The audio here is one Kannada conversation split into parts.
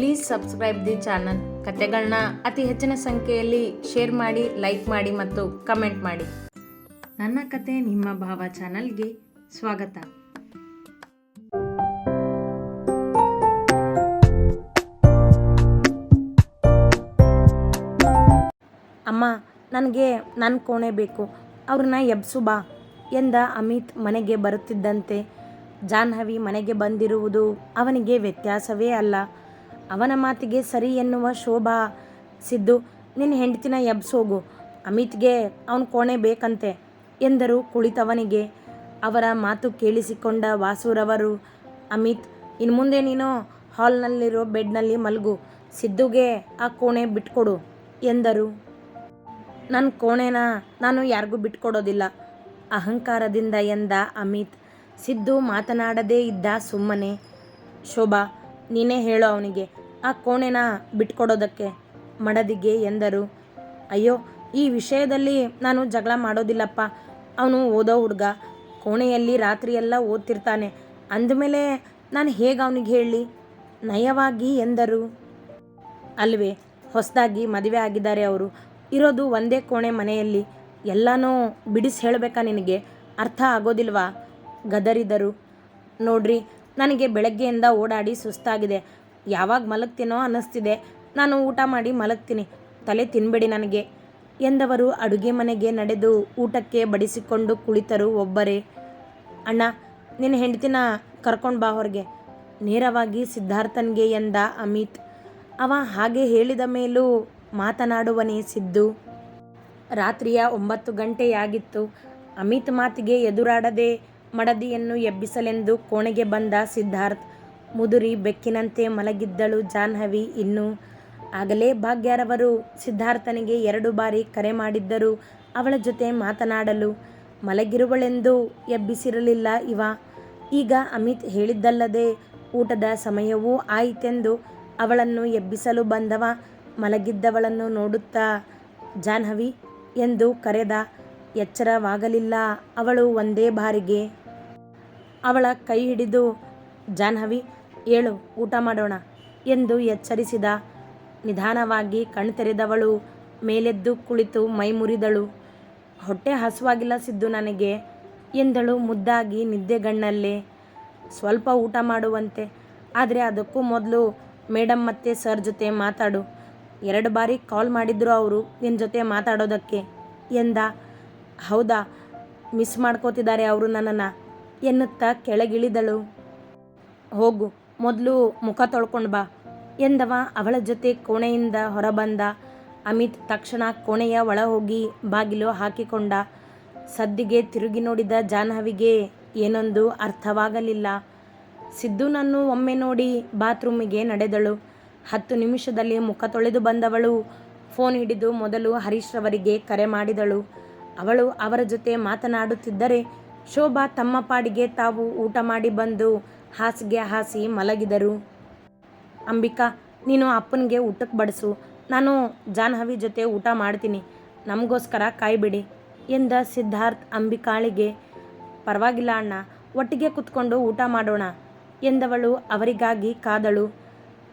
ಪ್ಲೀಸ್ ಸಬ್ಸ್ಕ್ರೈಬ್ ದಿ ಚಾನಲ್ ಕತೆಗಳನ್ನ ಅತಿ ಹೆಚ್ಚಿನ ಸಂಖ್ಯೆಯಲ್ಲಿ ಶೇರ್ ಮಾಡಿ ಲೈಕ್ ಮಾಡಿ ಮತ್ತು ಕಮೆಂಟ್ ಮಾಡಿ. ನನ್ನ ಕತೆ ನಿಮ್ಮ ಭಾವ ಚಾನಲ್ಗೆ ಸ್ವಾಗತ. ಅಮ್ಮ, ನನಗೆ ನನ್ನ ಕೋಣೆ ಬೇಕು. ಅವ್ರನ್ನ ಎಬ್ಸು ಬಾ ಎಂದ ಅಮಿತ್ ಮನೆಗೆ ಬರುತ್ತಿದ್ದಂತೆ. ಜಾಹ್ನವಿ ಮನೆಗೆ ಬಂದಿರುವುದು ಅವನಿಗೆ ವ್ಯತ್ಯಾಸವೇ ಅಲ್ಲ. ಅವನ ಮಾತಿಗೆ ಸರಿ ಎನ್ನುವ ಶೋಭಾ ಸಿದ್ದು, ನಿನ್ನ ಹೆಂಡತಿನ ಎಬ್ಸೋಗು. ಅಮಿತ್ಗೆ ಅವನ ಕೋಣೆ ಬೇಕಂತೆ ಎಂದರು ಕುಳಿತವನಿಗೆ. ಅವರ ಮಾತು ಕೇಳಿಸಿಕೊಂಡ ವಾಸುರವರು, ಅಮಿತ್, ಇನ್ನು ಮುಂದೆ ನೀನು ಹಾಲ್ನಲ್ಲಿರೋ ಬೆಡ್ನಲ್ಲಿ ಮಲಗು, ಸಿದ್ದುಗೆ ಆ ಕೋಣೆ ಬಿಟ್ಕೊಡು ಎಂದರು. ನನ್ನ ಕೋಣೆನ ನಾನು ಯಾರಿಗೂ ಬಿಟ್ಕೊಡೋದಿಲ್ಲ, ಅಹಂಕಾರದಿಂದ ಎಂದ ಅಮಿತ್. ಸಿದ್ದು ಮಾತನಾಡದೇ ಇದ್ದ ಸುಮ್ಮನೆ, ಶೋಭಾ, ನೀನೇ ಹೇಳು ಅವನಿಗೆ. ಆ ಕೋಣೆನ ಬಿಟ್ಕೊಡೋದಕ್ಕೆ ಮಡದಿಗೆ ಎಂದರು. ಅಯ್ಯೋ, ಈ ವಿಷಯದಲ್ಲಿ ನಾನು ಜಗಳ ಮಾಡೋದಿಲ್ಲಪ್ಪ. ಅವನು ಓದೋ ಹುಡುಗ. ಕೋಣೆಯಲ್ಲಿ ರಾತ್ರಿಯೆಲ್ಲ ಓದ್ತಿರ್ತಾನೆ. ಅಂದಮೇಲೆ ನಾನು ಹೇಗೆ ಅವನಿಗೆ ಹೇಳಿ? ನಯವಾಗಿ ಎಂದರು. ಅಲ್ವೇ, ಹೊಸದಾಗಿ ಮದುವೆ ಆಗಿದ್ದಾರೆ ಅವರು. ಇರೋದು ಒಂದೇ ಕೋಣೆ ಮನೆಯಲ್ಲಿ. ಎಲ್ಲನೂ ಬಿಡಿಸಿ ಹೇಳಬೇಕಾ ನಿನಗೆ? ಅರ್ಥ ಆಗೋದಿಲ್ವಾ? ಗದರಿದರು. ನೋಡ್ರಿ, ನನಗೆ ಬೆಳಗ್ಗೆಯಿಂದ ಓಡಾಡಿ ಸುಸ್ತಾಗಿದೆ. ಯಾವಾಗ ಮಲಗ್ತೀನೋ ಅನ್ನಿಸ್ತಿದೆ. ನಾನು ಊಟ ಮಾಡಿ ಮಲಗ್ತೀನಿ. ತಲೆ ತಿನ್ಬೇಡಿ ನನಗೆ ಎಂದವರು ಅಡುಗೆ ಮನೆಗೆ ನಡೆದು ಊಟಕ್ಕೆ ಬಡಿಸಿಕೊಂಡು ಕುಳಿತರು ಒಬ್ಬರೇ. ಅಣ್ಣ, ನಿನ್ನ ಹೆಂಡತಿನ ಕರ್ಕೊಂಡು ಬಾ ಹೊರಗೆ. ನೇರವಾಗಿ ಸಿದ್ಧಾರ್ಥನ್ಗೆ ಎಂದ ಅಮಿತ್. ಅವ ಹಾಗೆ ಹೇಳಿದ ಮೇಲೂ ಮಾತನಾಡುವನೇ ಸಿದ್ದು. ರಾತ್ರಿಯ ಒಂಬತ್ತು ಗಂಟೆಯಾಗಿತ್ತು. ಅಮಿತ್ ಮಾತಿಗೆ ಎದುರಾಡದೆ ಮಡದಿಯನ್ನು ಎಬ್ಬಿಸಲೆಂದು ಕೋಣೆಗೆ ಬಂದ ಸಿದ್ಧಾರ್ಥ್ ಮುದುರಿ ಬೆಕ್ಕಿನಂತೆ ಮಲಗಿದ್ದಳು ಜಾಹ್ನವಿ ಇನ್ನು. ಆಗಲೇ ಭಾಗ್ಯರವರು ಸಿದ್ಧಾರ್ಥನಿಗೆ ಎರಡು ಬಾರಿ ಕರೆ ಮಾಡಿದ್ದರು. ಅವಳ ಜೊತೆ ಮಾತನಾಡಲು ಮಲಗಿರುವಳೆಂದು ಎಬ್ಬಿಸಿರಲಿಲ್ಲ ಇವ. ಈಗ ಅಮಿತ್ ಹೇಳಿದ್ದಲ್ಲದೆ ಊಟದ ಸಮಯವೂ ಆಯಿತೆಂದು ಅವಳನ್ನು ಎಬ್ಬಿಸಲು ಬಂದವ ಮಲಗಿದ್ದವಳನ್ನು ನೋಡುತ್ತಾ ಜಾಹ್ನವಿ ಎಂದು ಕರೆದ ಎಚ್ಚರವಾಗಲಿಲ್ಲ ಅವಳು ಒಂದೇ ಬಾರಿಗೆ. ಅವಳ ಕೈ ಹಿಡಿದು, ಜಾಹ್ನವಿ ಏಳು, ಊಟ ಮಾಡೋಣ ಎಂದು ಎಚ್ಚರಿಸಿದ. ನಿಧಾನವಾಗಿ ಕಣ್ತೆರೆದವಳು ಮೇಲೆದ್ದು ಕುಳಿತು ಮೈ ಮುರಿದಳು. ಹೊಟ್ಟೆ ಹಸುವಾಗಿಲ್ಲ ಸಿದ್ದು ನನಗೆ ಎಂದಳು ಮುದ್ದಾಗಿ ನಿದ್ದೆಗಣ್ಣಲ್ಲೇ ಸ್ವಲ್ಪ ಊಟ ಮಾಡುವಂತೆ. ಆದರೆ ಅದಕ್ಕೂ ಮೊದಲು ಮೇಡಮ್ ಮತ್ತು ಸರ್ ಜೊತೆ ಮಾತಾಡು. ಎರಡು ಬಾರಿ ಕಾಲ್ ಮಾಡಿದ್ರು ಅವರು ನಿನ್ನ ಜೊತೆ ಮಾತಾಡೋದಕ್ಕೆ ಎಂದ. ಹೌದಾ, ಮಿಸ್ ಮಾಡ್ಕೋತಿದ್ದಾರೆ ಅವರು ನನ್ನನ್ನು ಎನ್ನುತ್ತಾ ಕೆಳಗಿಳಿದಳು. ಹೋಗು ಮೊದಲು ಮುಖ ತೊಳ್ಕೊಂಡು ಬಾ ಎಂದವ ಅವಳ ಜೊತೆ ಕೋಣೆಯಿಂದ ಹೊರಬಂದ. ಅಮಿತ್ ತಕ್ಷಣ ಕೋಣೆಯ ಒಳ ಹೋಗಿ ಬಾಗಿಲು ಹಾಕಿಕೊಂಡ. ಸದ್ದಿಗೆ ತಿರುಗಿ ನೋಡಿದ ಜಾಹ್ನವಿಗೆ ಏನೊಂದು ಅರ್ಥವಾಗಲಿಲ್ಲ. ಸಿದ್ದುನನ್ನು ಒಮ್ಮೆ ನೋಡಿ ಬಾತ್ರೂಮಿಗೆ ನಡೆದಳು. ಹತ್ತು ನಿಮಿಷದಲ್ಲಿ ಮುಖ ತೊಳೆದು ಬಂದವಳು. ಫೋನ್ ಹಿಡಿದು ಮೊದಲು ಹರೀಶ್ ರವರಿಗೆ ಕರೆ ಮಾಡಿದಳು. ಅವಳು ಅವರ ಜೊತೆ ಮಾತನಾಡುತ್ತಿದ್ದರೆ ಶೋಭಾ ತಮ್ಮ ಪಾಡಿಗೆ ತಾವು ಊಟ ಮಾಡಿ ಬಂದು ಹಾಸಿಗೆ ಹಾಸಿ ಮಲಗಿದರು. ಅಂಬಿಕಾ, ನೀನು ಅಪ್ಪನಿಗೆ ಊಟಕ್ಕೆ ಬಡಿಸು. ನಾನು ಜಾಹ್ನವಿ ಜೊತೆ ಊಟ ಮಾಡ್ತೀನಿ. ನಮಗೋಸ್ಕರ ಕಾಯ್ಬಿಡಿ ಎಂದ ಸಿದ್ಧಾರ್ಥ್ ಅಂಬಿಕಾಳಿಗೆ. ಪರವಾಗಿಲ್ಲ ಅಣ್ಣ, ಒಟ್ಟಿಗೆ ಕುತ್ಕೊಂಡು ಊಟ ಮಾಡೋಣ ಎಂದವಳು ಅವರಿಗಾಗಿ ಕಾದಳು.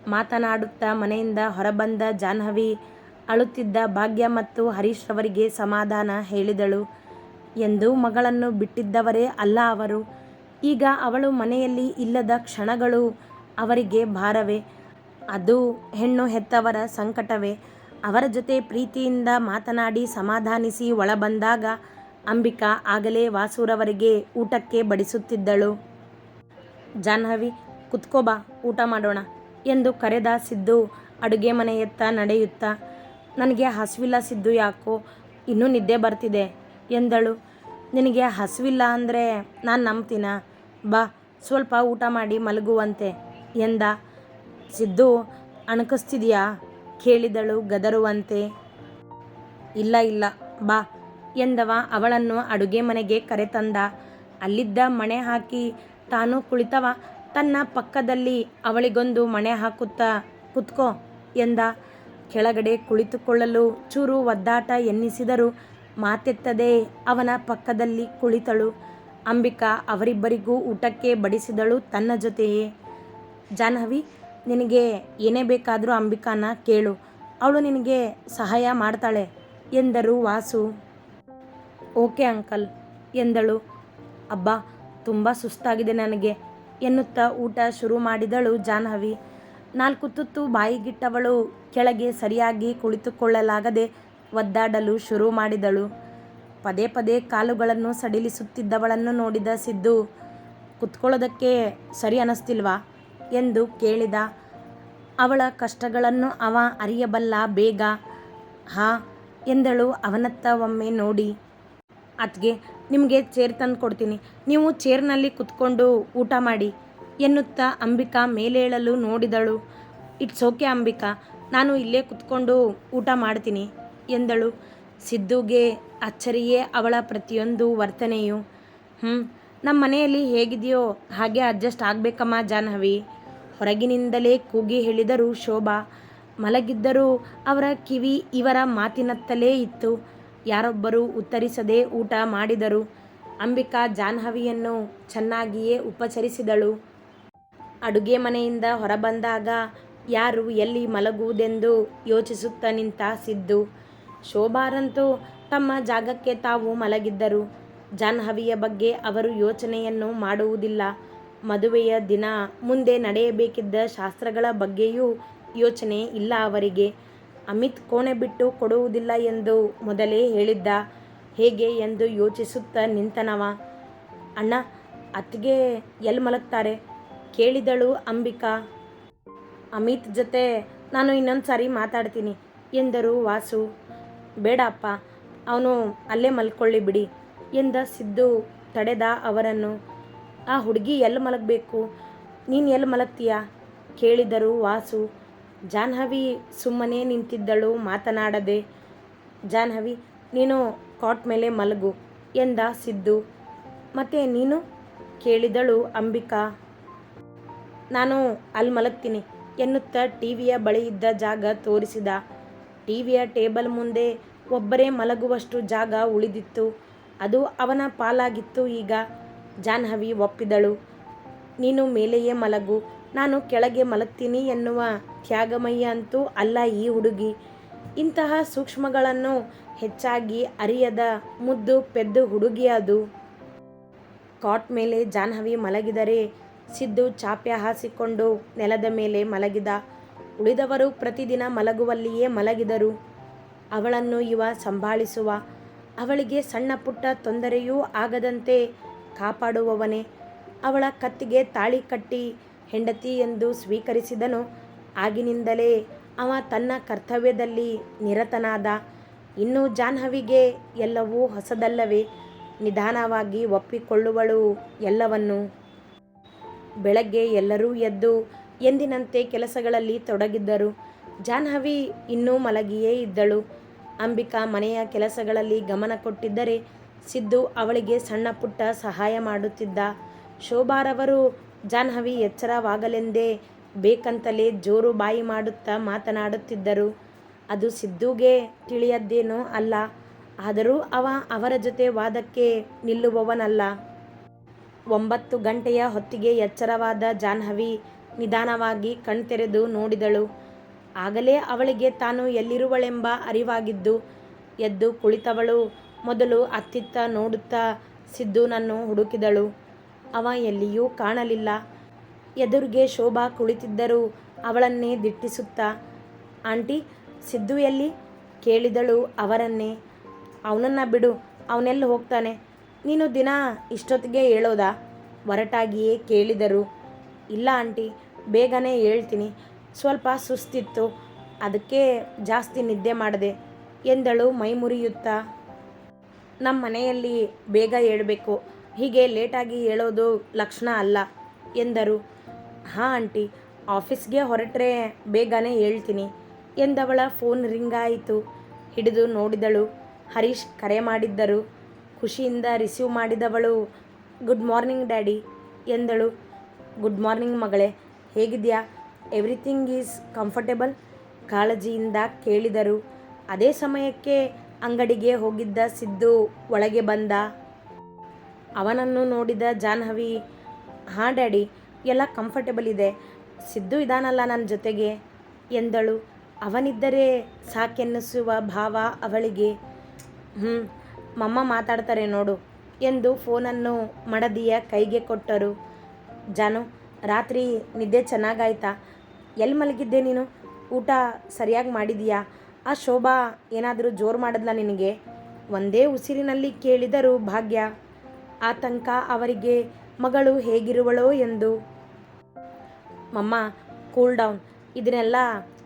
ಮಾತನಾಡುತ್ತಾ ಮನೆಯಿಂದ ಹೊರಬಂದ ಜಾಹ್ನವಿ ಅಳುತ್ತಿದ್ದ ಭಾಗ್ಯ ಮತ್ತು ಹರೀಶ್ ಅವರಿಗೆ ಸಮಾಧಾನ ಹೇಳಿದಳು. ಎಂದು ಮಗಳನ್ನು ಬಿಟ್ಟಿದ್ದವರೇ ಅಲ್ಲ ಅವರು. ಈಗ ಅವಳು ಮನೆಯಲ್ಲಿ ಇಲ್ಲದ ಕ್ಷಣಗಳು ಅವರಿಗೆ ಭಾರವೇ. ಅದು ಹೆಣ್ಣು ಹೆತ್ತವರ ಸಂಕಟವೇ. ಅವರ ಜೊತೆ ಪ್ರೀತಿಯಿಂದ ಮಾತನಾಡಿ ಸಮಾಧಾನಿಸಿ ಒಳಬಂದಾಗ ಅಂಬಿಕಾ ಆಗಲೇ ವಾಸುರವರಿಗೆ ಊಟಕ್ಕೆ ಬಡಿಸುತ್ತಿದ್ದಳು. ಜಾಹ್ನವಿ ಕುತ್ಕೋಬಾ ಊಟ ಮಾಡೋಣ ಎಂದು ಕರೆದ ಸಿದ್ದು ಅಡುಗೆ ಮನೆಯತ್ತ ನಡೆಯುತ್ತಾ, ನನಗೆ ಹಸಿವಿಲ್ಲ ಸಿದ್ದು ಯಾಕೋ, ಇನ್ನೂ ನಿದ್ದೆ ಬರ್ತಿದೆ ಎಂದಳು. ನಿನಗೆ ಹಸಿವಿಲ್ಲ ಅಂದರೆ ನಾನು ನಂಬ್ತೀನ? ಬಾ, ಸ್ವಲ್ಪ ಊಟ ಮಾಡಿ ಮಲಗುವಂತೆ ಎಂದ. ಸಿದ್ದು, ಅಣಕಿಸ್ತಿದೆಯಾ? ಕೇಳಿದಳು ಗದರುವಂತೆ. ಇಲ್ಲ ಇಲ್ಲ, ಬಾ ಎಂದವ. ಅವಳನ್ನು ಅಡುಗೆ ಮನೆಗೆ ಕರೆತಂದ ಅಲ್ಲಿದ್ದ ಮಣೆ ಹಾಕಿ ತಾನು ಕುಳಿತವ. ತನ್ನ ಪಕ್ಕದಲ್ಲಿ ಅವಳಿಗೊಂದು ಮಣೆ ಹಾಕುತ್ತಾ ಕುತ್ಕೋ ಎಂದ. ಕೆಳಗಡೆ ಕುಳಿತುಕೊಳ್ಳಲು ಚೂರು ಒದ್ದಾಟ ಎನ್ನಿಸಿದರೂ ಮಾತೆತ್ತದೆ ಅವನ ಪಕ್ಕದಲ್ಲಿ ಕುಳಿತಳು. ಅಂಬಿಕಾ ಅವರಿಬ್ಬರಿಗೂ ಊಟಕ್ಕೆ ಬಡಿಸಿದಳು ತನ್ನ ಜೊತೆಯೇ. ಜಾಹ್ನವಿ, ನಿನಗೆ ಏನೇ ಬೇಕಾದರೂ ಅಂಬಿಕಾನ ಕೇಳು. ಅವಳು ನಿನಗೆ ಸಹಾಯ ಮಾಡ್ತಾಳೆ ಎಂದರು ವಾಸು. ಓಕೆ ಅಂಕಲ್ ಎಂದಳು. ಅಬ್ಬಾ, ತುಂಬ ಸುಸ್ತಾಗಿದೆ ನನಗೆ ಎನ್ನುತ್ತಾ ಊಟ ಶುರು ಮಾಡಿದಳು ಜಾಹ್ನವಿ. ನಾಲ್ಕು ತುತ್ತು ಬಾಯಿಗಿಟ್ಟವಳು ಕೆಳಗೆ ಸರಿಯಾಗಿ ಕುಳಿತುಕೊಳ್ಳಲಾಗದೆ ಒದ್ದಾಡಲು ಶುರು ಮಾಡಿದಳು. ಪದೇ ಪದೇ ಕಾಲುಗಳನ್ನು ಸಡಿಲಿಸುತ್ತಿದ್ದವಳನ್ನು ನೋಡಿದ ಸಿದ್ದು, ಕುತ್ಕೊಳ್ಳೋದಕ್ಕೆ ಸರಿ ಅನ್ನಿಸ್ತಿಲ್ವಾ ಎಂದು ಕೇಳಿದ. ಅವಳ ಕಷ್ಟಗಳನ್ನು ಅವ ಅರಿಯಬಲ್ಲ ಬೇಗ, ಹಾ, ಎಂದಳು ಅವನತ್ತ ಒಮ್ಮೆ ನೋಡಿ. ಅತ್ಗೆ ನಿಮಗೆ ಚೇರ್ ತಂದು ಕೊಡ್ತೀನಿ. ನೀವು ಚೇರ್ನಲ್ಲಿ ಕುತ್ಕೊಂಡು ಊಟ ಮಾಡಿ, ಎನ್ನುತ್ತಾ ಅಂಬಿಕಾ ಮೇಲೇಳಲು ನೋಡಿದಳು. ಇಟ್ಸ್ ಓಕೆ ಅಂಬಿಕಾ, ನಾನು ಇಲ್ಲೇ ಕುತ್ಕೊಂಡು ಊಟ ಮಾಡ್ತೀನಿ, ಎಂದಳು. ಸಿದ್ದುಗೆ, ಅಚ್ಚರಿಯೇ ಅವಳ ಪ್ರತಿಯೊಂದು ವರ್ತನೆಯು. ಹ್ಞೂ ನಮ್ಮ ಮನೆಯಲ್ಲಿ ಹೇಗಿದೆಯೋ ಹಾಗೆ ಅಡ್ಜಸ್ಟ್ ಆಗಬೇಕಮ್ಮ ಜಾಹ್ನವಿ. ಹೊರಗಿನಿಂದಲೇ ಕೂಗಿ ಹೇಳಿದರು ಶೋಭಾ. ಮಲಗಿದ್ದರೂ ಅವರ ಕಿವಿ ಇವರ ಮಾತಿನತ್ತಲೇ ಇತ್ತು. ಯಾರೊಬ್ಬರು ಉತ್ತರಿಸದೆ ಊಟ ಮಾಡಿದರು. ಅಂಬಿಕಾ ಜಾಹ್ನವಿಯನ್ನು ಚೆನ್ನಾಗಿಯೇ ಉಪಚರಿಸಿದಳು. ಅಡುಗೆ ಮನೆಯಿಂದ ಹೊರಬಂದಾಗ ಯಾರು ಎಲ್ಲಿ ಮಲಗುವುದೆಂದು ಯೋಚಿಸುತ್ತಾ ನಿಂತ ಸಿದ್ದು. ಶೋಭಾರಂತೂ ತಮ್ಮ ಜಾಗಕ್ಕೆ ತಾವು ಮಲಗಿದ್ದರು. ಜಾನ್ಹವಿಯ ಬಗ್ಗೆ ಅವರು ಯೋಚನೆಯನ್ನು ಮಾಡುವುದಿಲ್ಲ. ಮದುವೆಯ ದಿನ ಮುಂದೆ ನಡೆಯಬೇಕಿದ್ದ ಶಾಸ್ತ್ರಗಳ ಬಗ್ಗೆಯೂ ಯೋಚನೆ ಇಲ್ಲ ಅವರಿಗೆ. ಅಮಿತ್ ಕೋಣೆ ಬಿಟ್ಟು ಕೊಡುವುದಿಲ್ಲ ಎಂದು ಮೊದಲೇ ಹೇಳಿದ್ದ. ಹೇಗೆ ಎಂದು ಯೋಚಿಸುತ್ತಾ ನಿಂತನವ. ಅಣ್ಣ, ಅತ್ತಿಗೆ ಎಲ್ಲಿ ಮಲಗ್ತಾರೆ? ಕೇಳಿದಳು ಅಂಬಿಕಾ. ಅಮಿತ್ ಜೊತೆ ನಾನು ಇನ್ನೊಂದು ಸಾರಿ ಮಾತಾಡ್ತೀನಿ ಎಂದರು ವಾಸು. ಬೇಡ ಅಪ್ಪ ಅವನು ಅಲ್ಲೇ ಮಲ್ಕೊಳ್ಳಿ ಬಿಡಿ ಎಂದ ಸಿದ್ದು ತಡೆದ ಅವರನ್ನು. ಆ ಹುಡುಗಿ ಎಲ್ಲಿ ಮಲಗಬೇಕು? ನೀನು ಎಲ್ಲಿ ಮಲಗ್ತೀಯ? ಕೇಳಿದರು ವಾಸು. ಜಾಹ್ನವಿ ಸುಮ್ಮನೆ ನಿಂತಿದ್ದಳು ಮಾತನಾಡದೆ. ಜಾಹ್ನವಿ, ನೀನು ಕಾಟ್ ಮೇಲೆ ಮಲಗು ಎಂದ ಸಿದ್ದು. ಮತ್ತೆ ನೀನು? ಕೇಳಿದಳು ಅಂಬಿಕಾ. ನಾನು ಅಲ್ಲಿ ಮಲಗ್ತೀನಿ ಎನ್ನುತ್ತಾ ಟಿವಿಯ ಬಳಿ ಇದ್ದ ಜಾಗ ತೋರಿಸಿದ. ಟಿವಿಯ ಟೇಬಲ್ ಮುಂದೆ ಒಬ್ಬರೇ ಮಲಗುವಷ್ಟು ಜಾಗ ಉಳಿದಿತ್ತು. ಅದು ಅವನ ಪಾಲಾಗಿತ್ತು. ಈಗ ಜಾಹ್ನವಿ ಒಪ್ಪಿದಳು. ನೀನು ಮೇಲೆಯೇ ಮಲಗು. ನಾನು ಕೆಳಗೆ ಮಲಗ್ತೀನಿ ಎನ್ನುವ ತ್ಯಾಗಮಯ್ಯ ಅಂತೂ ಅಲ್ಲ ಈ ಹುಡುಗಿ. ಇಂತಹ ಸೂಕ್ಷ್ಮಗಳನ್ನು ಹೆಚ್ಚಾಗಿ ಅರಿಯದ ಮುದ್ದು ಪೆದ್ದು ಹುಡುಗಿ ಅದು. ಕಾಟ್ ಮೇಲೆ ಜಾಹ್ನವಿ ಮಲಗಿದರೆ ಸಿದ್ದು ಚಾಪ್ಯ ಹಾಸಿಕೊಂಡು ನೆಲದ ಮೇಲೆ ಮಲಗಿದ. ಉಳಿದವರು ಪ್ರತಿದಿನ ಮಲಗುವಲ್ಲಿಯೇ ಮಲಗಿದರು. ಅವಳನ್ನು ಇವ ಸಂಭಾಳಿಸುವ. ಅವಳಿಗೆ ಸಣ್ಣ ಪುಟ್ಟ ತೊಂದರೆಯೂ ಆಗದಂತೆ ಕಾಪಾಡುವವನೇ. ಅವಳ ಕತ್ತಿಗೆ ತಾಳಿ ಕಟ್ಟಿ ಹೆಂಡತಿ ಎಂದು ಸ್ವೀಕರಿಸಿದನು. ಆಗಿನಿಂದಲೇ ಅವ ತನ್ನ ಕರ್ತವ್ಯದಲ್ಲಿ ನಿರತನಾದ. ಇನ್ನು ಜಾಹ್ನವಿಗೆ ಎಲ್ಲವೂ ಹೊಸದಲ್ಲವೇ. ನಿಧಾನವಾಗಿ ಒಪ್ಪಿಕೊಳ್ಳುವಳು ಎಲ್ಲವನ್ನು. ಬೆಳಗ್ಗೆ ಎಲ್ಲರೂ ಎದ್ದು ಎಂದಿನಂತೆ ಕೆಲಸಗಳಲ್ಲಿ ತೊಡಗಿದ್ದರು. ಜಾಹ್ನವಿ ಇನ್ನೂ ಮಲಗಿಯೇ ಇದ್ದಳು. ಅಂಬಿಕಾ ಮನೆಯ ಕೆಲಸಗಳಲ್ಲಿ ಗಮನ ಕೊಟ್ಟಿದ್ದರೆ ಸಿದ್ದು ಅವಳಿಗೆ ಸಣ್ಣ ಪುಟ್ಟ ಸಹಾಯ ಮಾಡುತ್ತಿದ್ದ. ಶೋಭಾರವರು, ಜಾಹ್ನವಿ ಎಚ್ಚರವಾಗಲೆಂದೇ ಬೇಕಂತಲೇ ಜೋರು ಬಾಯಿ ಮಾಡುತ್ತಾ ಮಾತನಾಡುತ್ತಿದ್ದರು. ಅದು ಸಿದ್ದುಗೆ ತಿಳಿಯದ್ದೇನೋ ಅಲ್ಲ. ಆದರೂ ಅವ ಅವರ ಜೊತೆ ವಾದಕ್ಕೆ ನಿಲ್ಲುವವನಲ್ಲ. ಒಂಬತ್ತು ಗಂಟೆಯ ಹೊತ್ತಿಗೆ ಎಚ್ಚರವಾದ ಜಾಹ್ನವಿ ನಿಧಾನವಾಗಿ ಕಣ್ತೆರೆದು ನೋಡಿದಳು. ಆಗಲೇ ಅವಳಿಗೆ ತಾನು ಎಲ್ಲಿರುವಳೆಂಬ ಅರಿವಾಗಿದ್ದು, ಎದ್ದು ಕುಳಿತವಳು. ಮೊದಲು ಅತ್ತಿತ್ತ ನೋಡುತ್ತಾ ಸಿದ್ದುನನ್ನು ಹುಡುಕಿದಳು. ಅವ ಎಲ್ಲಿಯೂ ಕಾಣಲಿಲ್ಲ. ಎದುರಿಗೆ ಶೋಭಾ ಕುಳಿತಿದ್ದರೂ ಅವಳನ್ನೇ ದಿಟ್ಟಿಸುತ್ತಾ, ಆಂಟಿ, ಸಿದ್ದು ಎಲ್ಲಿ? ಕೇಳಿದಳು ಅವರನ್ನೇ. ಅವನನ್ನು ಬಿಡು, ಅವನೆಲ್ಲ ಹೋಗ್ತಾನೆ? ನೀನು ದಿನ ಇಷ್ಟೊತ್ತಿಗೆ ಹೇಳೋದಾ? ಒರಟಾಗಿಯೇ ಕೇಳಿದರು. ಇಲ್ಲ ಆಂಟಿ ಬೇಗನೆ ಹೇಳ್ತೀನಿ. ಸ್ವಲ್ಪ ಸುಸ್ತಿತ್ತು. ಅದಕ್ಕೆ ಜಾಸ್ತಿ ನಿದ್ದೆ ಮಾಡಿದೆ, ಎಂದಳು ಮೈ ಮುರಿಯುತ್ತಾ ನಮ್ಮ ಮನೆಯಲ್ಲಿ ಬೇಗ ಹೇಳಬೇಕು. ಹೀಗೆ ಲೇಟಾಗಿ ಹೇಳೋದು ಲಕ್ಷಣ ಅಲ್ಲ, ಎಂದರು. ಹಾಂ, ಆಂಟಿ, ಆಫೀಸ್ಗೆ ಹೊರಟ್ರೆ ಬೇಗನೆ ಹೇಳ್ತೀನಿ, ಎಂದವಳ ಫೋನ್ ರಿಂಗ್ ಆಯಿತು. ಹಿಡಿದು ನೋಡಿದಳು. ಹರೀಶ್ ಕರೆ ಮಾಡಿದ್ದರು. ಖುಷಿಯಿಂದ ರಿಸೀವ್ ಮಾಡಿದವಳು, ಗುಡ್ ಮಾರ್ನಿಂಗ್, ಡ್ಯಾಡಿ, ಎಂದಳು. ಗುಡ್ ಮಾರ್ನಿಂಗ್, ಮಗಳೇ ಹೇಗಿದೆಯಾ? ಎವ್ರಿಥಿಂಗ್ ಈಸ್ ಕಂಫರ್ಟೇಬಲ್ ಕಾಳಜಿಯಿಂದ ಕೇಳಿದರು. ಅದೇ ಸಮಯಕ್ಕೆ ಅಂಗಡಿಗೆ ಹೋಗಿದ್ದ ಸಿದ್ದು ಒಳಗೆ ಬಂದ. ಅವನನ್ನು ನೋಡಿದ ಜಾಹ್ನವಿ, ಹಾಂ, ಡ್ಯಾಡಿ, ಎಲ್ಲ ಕಂಫರ್ಟೇಬಲ್ ಇದೆ. ಸಿದ್ದು ಇದಾನಲ್ಲ ನನ್ನ ಜೊತೆಗೆ, ಎಂದಳು. ಅವನಿದ್ದರೆ ಸಾಕೆನ್ನಿಸುವ ಭಾವ ಅವಳಿಗೆ. ಹ್ಞೂ ಮಮ್ಮ ಮಾತಾಡ್ತಾರೆ ನೋಡು, ಎಂದು ಫೋನನ್ನು ಮಡದಿಯ ಕೈಗೆ ಕೊಟ್ಟರು. ಜಾನು ರಾತ್ರಿ ನಿದ್ದೆ ಚೆನ್ನಾಗಾಯ್ತಾ? ಎಲ್ಲಿ ಮಲಗಿದ್ದೆ ನೀನು? ಊಟ ಸರಿಯಾಗಿ ಮಾಡಿದೀಯಾ? ಆ ಶೋಭಾ ಏನಾದರೂ ಜೋರು ಮಾಡಿದ್ಲ ನಿನಗೆ? ಒಂದೇ ಉಸಿರಿನಲ್ಲಿ ಕೇಳಿದರು ಭಾಗ್ಯ. ಆತಂಕ ಅವರಿಗೆ, ಮಗಳು ಹೇಗಿರುವಳೋ ಎಂದು. ಮಮ್ಮ ಕೂಲ್ ಡೌನ್ ಇದನ್ನೆಲ್ಲ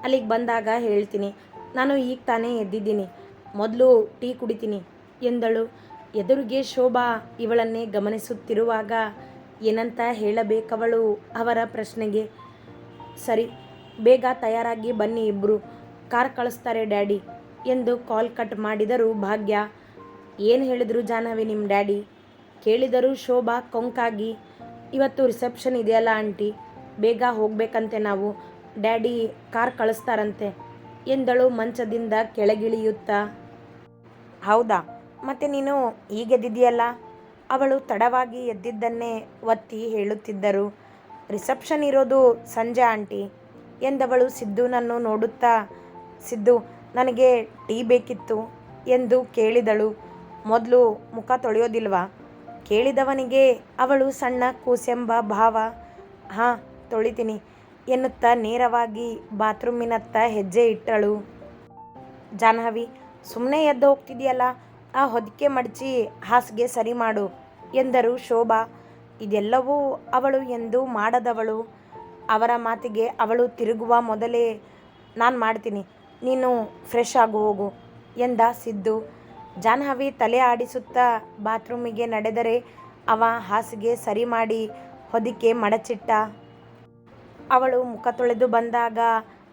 ಅಲ್ಲಿಗೆ ಬಂದಾಗ ಹೇಳ್ತೀನಿ. ನಾನು ಈಗ ತಾನೇ ಎದ್ದಿದ್ದೀನಿ. ಮೊದಲು ಟೀ ಕುಡಿತೀನಿ ಎಂದಳು. ಎದುರಿಗೆ ಶೋಭಾ ಇವಳನ್ನೇ ಗಮನಿಸುತ್ತಿರುವಾಗ ಏನಂತ ಹೇಳಬೇಕವಳು? ಅವರ ಪ್ರಶ್ನೆಗೆ, ಸರಿ, ಬೇಗ ತಯಾರಾಗಿ ಬನ್ನಿ ಇಬ್ಬರು ಕಾರ್ ಕಳಿಸ್ತಾರೆ ಡ್ಯಾಡಿ ಎಂದು ಕಾಲ್ ಕಟ್ ಮಾಡಿದರು ಭಾಗ್ಯ, ಏನು ಹೇಳಿದರು ಜಾನವಿ ನಿಮ್ಮ ಡ್ಯಾಡಿ? ಕೇಳಿದರು ಶೋಭಾ ಕೊಂಕಾಗಿ, ಇವತ್ತು ರಿಸೆಪ್ಷನ್ ಇದೆಯಲ್ಲ ಆಂಟಿ, ಬೇಗ ಹೋಗಬೇಕಂತೆ ನಾವು. ಡ್ಯಾಡಿ ಕಾರ್ ಕಳಿಸ್ತಾರಂತೆ ಎಂದಳು ಮಂಚದಿಂದ ಕೆಳಗಿಳಿಯುತ್ತಾ. ಹೌದಾ? ಮತ್ತೆ ನೀನು ಈಗೆದ್ದಿದೆಯಲ್ಲ ಅವಳು ತಡವಾಗಿ ಎದ್ದಿದ್ದನ್ನೇ ಒತ್ತಿ ಹೇಳುತ್ತಿದ್ದರು. ರಿಸೆಪ್ಷನ್ ಇರೋದು ಸಂಜೆ, ಆಂಟಿ ಎಂದವಳು ಸಿದ್ದುನನ್ನು ನೋಡುತ್ತಾ, ಸಿದ್ದು, ನನಗೆ ಟೀ ಬೇಕಿತ್ತು ಎಂದು ಕೇಳಿದಳು. ಮೊದಲು ಮುಖ ತೊಳೆಯೋದಿಲ್ವಾ? ಕೇಳಿದವನಿಗೆ ಅವಳು ಸಣ್ಣ ಕೂಸೆಂಬ ಭಾವ, ಹಾಂ, ತೊಳಿತೀನಿ ಎನ್ನುತ್ತಾ ನೇರವಾಗಿ ಬಾತ್ರೂಮಿನತ್ತ ಹೆಜ್ಜೆ ಇಟ್ಟಳು. ಜಾಹ್ನವಿ ಸುಮ್ಮನೆ ಎದ್ದು ಹೋಗ್ತಿದೆಯಲ್ಲ ಆ ಹೊದಿಕೆ ಮಡಚಿ ಹಾಸಿಗೆ ಸರಿ ಮಾಡು ಎಂದರು ಶೋಭಾ. ಇದೆಲ್ಲವೂ ಅವಳು ಎಂದು ಮಾಡದವಳು. ಅವರ ಮಾತಿಗೆ ಅವಳು ತಿರುಗುವ ಮೊದಲೇ, ನಾನು ಮಾಡ್ತೀನಿ, ನೀನು ಫ್ರೆಶ್ ಆಗು ಹೋಗು ಎಂದ ಸಿದ್ದು. ಜಾಹ್ನವಿ ತಲೆ ಆಡಿಸುತ್ತಾ ಬಾತ್ರೂಮಿಗೆ ನಡೆದರೆ ಅವ ಹಾಸಿಗೆ ಸರಿ ಮಾಡಿ ಹೊದಿಕೆ ಮಡಚಿಟ್ಟ. ಅವಳು ಮುಖ ತೊಳೆದು ಬಂದಾಗ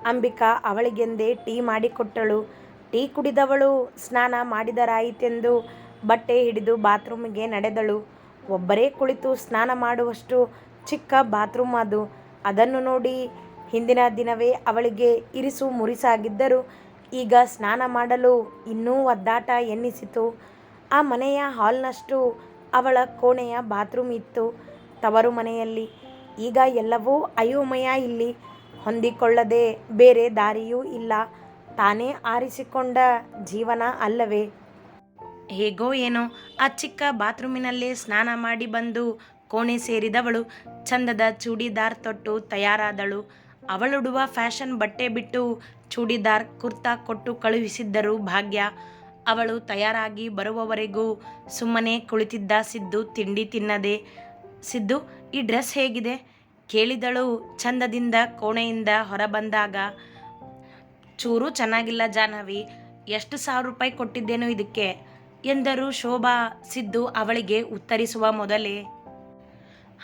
ಅಂಬಿಕಾ ಅವಳಿಗೆಂದೇ ಟೀ ಮಾಡಿಕೊಟ್ಟಳು. ಟೀ ಕುಡಿದವಳು, ಸ್ನಾನ ಮಾಡಿದರಾಯಿತೆಂದು ಬಟ್ಟೆ ಹಿಡಿದು ಬಾತ್ರೂಮಿಗೆ ನಡೆದಳು. ಒಬ್ಬರೇ ಕುಳಿತು ಸ್ನಾನ ಮಾಡುವಷ್ಟು ಚಿಕ್ಕ ಬಾತ್ರೂಮ್ ಅದು. ಅದನ್ನು ನೋಡಿ ಹಿಂದಿನ ದಿನವೇ ಅವಳಿಗೆ ಇರಿಸು ಮುರಿಸಾಗಿದ್ದರು. ಈಗ ಸ್ನಾನ ಮಾಡಲು ಇನ್ನೂ ಒದ್ದಾಟ ಎನ್ನಿಸಿತು. ಆ ಮನೆಯ ಹಾಲ್ನಷ್ಟು ಅವಳ ಕೋಣೆಯ ಬಾತ್ರೂಮ್ ಇತ್ತು. ತವರು ಮನೆಯಲ್ಲಿ. ಈಗ ಎಲ್ಲವೂ ಅಯೋಮಯ ಇಲ್ಲಿ. ಹೊಂದಿಕೊಳ್ಳದೆ ಬೇರೆ ದಾರಿಯೂ ಇಲ್ಲ. ತಾನೇ ಆರಿಸಿಕೊಂಡ ಜೀವನ ಅಲ್ಲವೇ? ಹೇಗೋ ಏನೋ, ಆ ಚಿಕ್ಕ ಬಾತ್ರೂಮಿನಲ್ಲೇ ಸ್ನಾನ ಮಾಡಿ ಬಂದು ಕೋಣೆ ಸೇರಿದವಳು. ಚಂದದ ಚೂಡಿದಾರ್ ತೊಟ್ಟು ತಯಾರಾದಳು. ಅವಳುಡುವ ಫ್ಯಾಷನ್ ಬಟ್ಟೆ ಬಿಟ್ಟು ಚೂಡಿದಾರ್, ಕುರ್ತಾ ಕೊಟ್ಟು ಕಳುಹಿಸಿದ್ದರು ಭಾಗ್ಯ. ಅವಳು ತಯಾರಾಗಿ ಬರುವವರೆಗೂ ಸುಮ್ಮನೆ ಕುಳಿತಿದ್ದ ಸಿದ್ದು ತಿಂಡಿ ತಿನ್ನದೆ, ಸಿದ್ದು, ಈ ಡ್ರೆಸ್ ಹೇಗಿದೆ? ಕೇಳಿದಳು ಚಂದದಿಂದ ಕೋಣೆಯಿಂದ ಹೊರಬಂದಾಗ. ಚೂರು ಚೆನ್ನಾಗಿಲ್ಲ ಜಾನವಿ ಎಷ್ಟು ಸಾವಿರ ರೂಪಾಯಿ ಕೊಟ್ಟಿದ್ದೇನೋ ಇದಕ್ಕೆ ಎಂದರು ಶೋಭಾ ಸಿದ್ದು ಅವಳಿಗೆ ಉತ್ತರಿಸುವ ಮೊದಲೇ.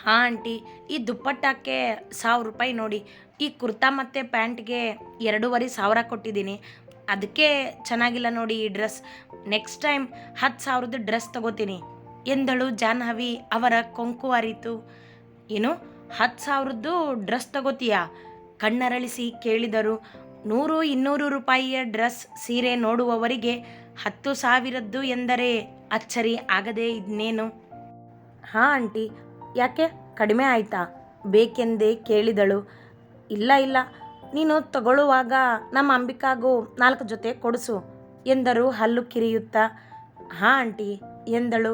ಹಾಂ ಆಂಟಿ, ಈ ದುಪ್ಪಟ್ಟಕ್ಕೆ ಸಾವಿರ ರೂಪಾಯಿ ನೋಡಿ. ಈ ಕುರ್ತಾ ಮತ್ತು ಪ್ಯಾಂಟ್ಗೆ ಎರಡೂವರೆ ಸಾವಿರ ಕೊಟ್ಟಿದ್ದೀನಿ. ಅದಕ್ಕೆ ಚೆನ್ನಾಗಿಲ್ಲ ನೋಡಿ ಈ ಡ್ರೆಸ್. ನೆಕ್ಸ್ಟ್ ಟೈಮ್ ಹತ್ತು ಸಾವಿರದ ಡ್ರೆಸ್ ತಗೋತೀನಿ ಎಂದಳು ಜಾನ್ಹವಿ ಅವರ ಕೊಂಕು ಅರಿತು. ಏನು, ಹತ್ತು ಸಾವಿರದ್ದು ಡ್ರೆಸ್ ತಗೋತೀಯಾ? ಕಣ್ಣರಳಿಸಿ ಕೇಳಿದರು. ನೂರು ಇನ್ನೂರು ರೂಪಾಯಿಯ ಡ್ರೆಸ್ ಸೀರೆ ನೋಡುವವರಿಗೆ ಹತ್ತು ಸಾವಿರದ್ದು ಎಂದರೆ ಅಚ್ಚರಿ ಆಗದೇ ಇದ್ನೇನು? ಹಾಂ, ಆಂಟಿ. ಯಾಕೆ? ಕಡಿಮೆ ಆಯಿತಾ? ಬೇಕೆಂದೇ ಕೇಳಿದಳು. ಇಲ್ಲ ಇಲ್ಲ. ನೀನು ತಗೊಳ್ಳುವಾಗ ನಮ್ಮ ಅಂಬಿಕಾಗೂ ನಾಲ್ಕು ಜೊತೆ ಕೊಡಿಸು ಎಂದರು ಹಲ್ಲು ಕಿರಿಯುತ್ತಾ. ಹಾಂ, ಆಂಟಿ ಎಂದಳು.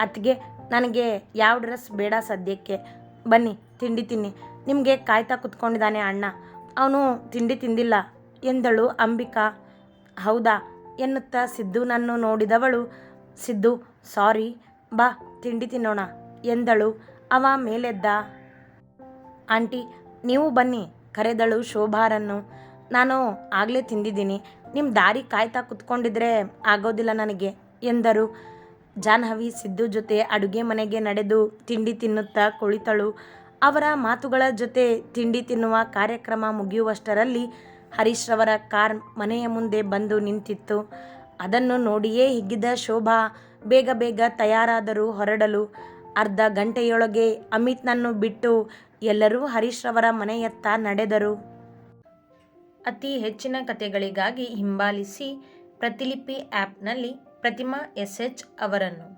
ಅತ್ತಿಗೆ, ನನಗೆ ಯಾವ ಡ್ರೆಸ್ ಬೇಡ ಸದ್ಯಕ್ಕೆ. ಬನ್ನಿ, ತಿಂಡಿ ತಿನ್ನಿ. ನಿಮಗೆ ಕಾಯ್ತಾ ಕುತ್ಕೊಂಡಿದ್ದಾನೆ ಅಣ್ಣ. ಅವನು ತಿಂಡಿ ತಿಂದಿಲ್ಲ ಎಂದಳು ಅಂಬಿಕಾ. ಹೌದಾ ಎನ್ನುತ್ತಾ ಸಿದ್ದುನನ್ನು ನೋಡಿದವಳು. ಸಿದ್ದು, ಸಾರಿ, ಬಾ, ತಿಂಡಿ ತಿನ್ನೋಣ ಎಂದಳು. ಅವ ಮೇಲೆದ್ದ, ಆಂಟಿ, ನೀವು ಬನ್ನಿ ಕರೆದಳು ಶೋಭಾರನ್ನು. ನಾನು ಆಗಲೇ ತಿಂದಿದ್ದೀನಿ. ನಿಮ್ಮ ದಾರಿ ಕಾಯ್ತಾ ಕುತ್ಕೊಂಡಿದ್ರೆ ಆಗೋದಿಲ್ಲ ನನಗೆ ಎಂದರು. ಜಾಹ್ನವಿ ಸಿದ್ದು ಜೊತೆ ಅಡುಗೆ ಮನೆಗೆ ನಡೆದು ತಿಂಡಿ ತಿನ್ನುತ್ತಾ ಕುಳಿತಳು. ಅವರ ಮಾತುಗಳ ಜೊತೆ ತಿಂಡಿ ತಿನ್ನುವ ಕಾರ್ಯಕ್ರಮ ಮುಗಿಯುವಷ್ಟರಲ್ಲಿ ಹರೀಶ್ ರವರ ಕಾರ್ ಮನೆಯ ಮುಂದೆ ಬಂದು ನಿಂತಿತ್ತು. ಅದನ್ನು ನೋಡಿಯೇ ಹಿಗ್ಗಿದ ಶೋಭಾ ಬೇಗ ಬೇಗ ತಯಾರಾದರೂ ಹೊರಡಲು ಅರ್ಧ ಗಂಟೆಯೊಳಗೆ ಅಮಿತ್ನನ್ನು ಬಿಟ್ಟು ಎಲ್ಲರೂ ಹರೀಶ್ರವರ ಮನೆಯತ್ತ ನಡೆದರು. ಅತಿ ಹೆಚ್ಚಿನ ಕಥೆಗಳಿಗಾಗಿ ಹಿಂಬಾಲಿಸಿ ಪ್ರತಿಲಿಪಿ ಆ್ಯಪ್ನಲ್ಲಿ ಪ್ರತಿಮಾ ಎಸ್ ಎಚ್ ಅವರನ್ನು.